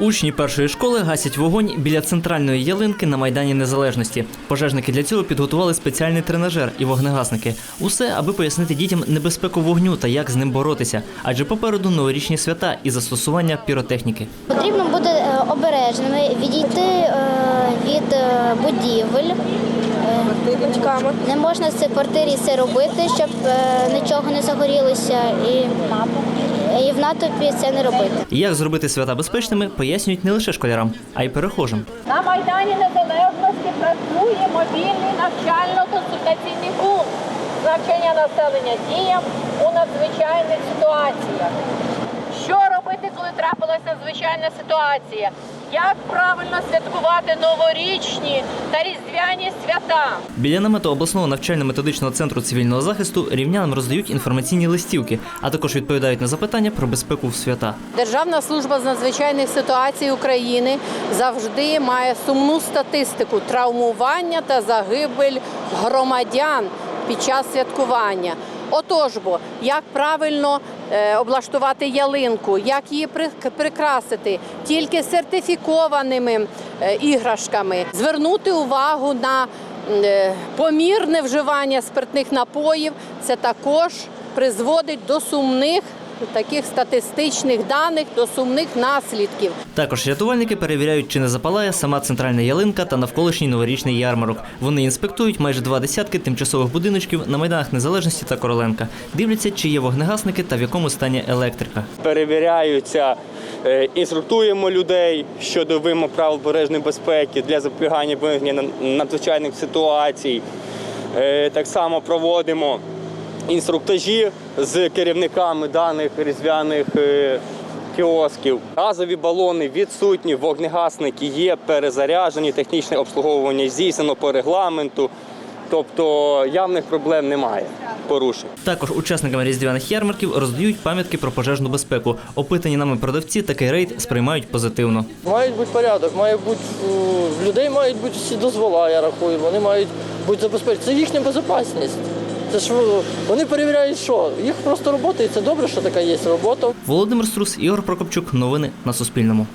Учні першої школи гасять вогонь біля центральної ялинки на Майдані Незалежності. Пожежники для цього підготували спеціальний тренажер і вогнегасники. Усе, аби пояснити дітям небезпеку вогню та як з ним боротися. Адже попереду новорічні свята і застосування піротехніки. Потрібно бути е, обережними, відійти е, від е, будівель. Е, Не можна в цій квартирі це робити, щоб е, нічого не загорілося, і, і в натовпі це не робити. Як зробити свята безпечними, пояснюють не лише школярам, а й перехожим. На Майдані Незалежності працює мобільний навчально-консультаційний пункт навчання населення діям у надзвичайних ситуаціях. Коли трапилася надзвичайна ситуація? Як правильно святкувати новорічні та різдвяні свята? Біля намету обласного навчально-методичного центру цивільного захисту рівнянам роздають інформаційні листівки, а також відповідають на запитання про безпеку в свята. Державна служба з надзвичайних ситуацій України завжди має сумну статистику травмування та загибель громадян під час святкування. Отож бо, як правильно облаштувати ялинку, як її прикрасити тільки сертифікованими е, іграшками, звернути увагу на е, помірне вживання спиртних напоїв, це також призводить до сумних таких статистичних даних, до сумних наслідків. Також рятувальники перевіряють, чи не запалає сама центральна ялинка та навколишній новорічний ярмарок. Вони інспектують майже два десятки тимчасових будиночків на майданах Незалежності та Короленка. Дивляться, чи є вогнегасники та в якому стані електрика. перевіряються, е, інструктуємо людей щодо вимог правил пожежної безпеки для запобігання виникнення надзвичайних ситуацій. Е, Так само проводимо інструктажі з керівниками даних різдвяних е, кіосків. Газові балони відсутні, вогнегасники є, перезаряджені, технічне обслуговування здійснено по регламенту. Тобто явних проблем немає порушень. Також учасникам різдвяних ярмарків роздають пам'ятки про пожежну безпеку. Опитані нами продавці такий рейд сприймають позитивно. Має бути порядок, має бути у- людей мають бути всі дозвола, я рахую. Вони мають бути забезпечені. Це їхня безпечність. Це ж о, вони перевіряють, що їх просто робота, і це добре, що така є робота. Володимир Струс, Ігор Прокопчук. Новини на Суспільному.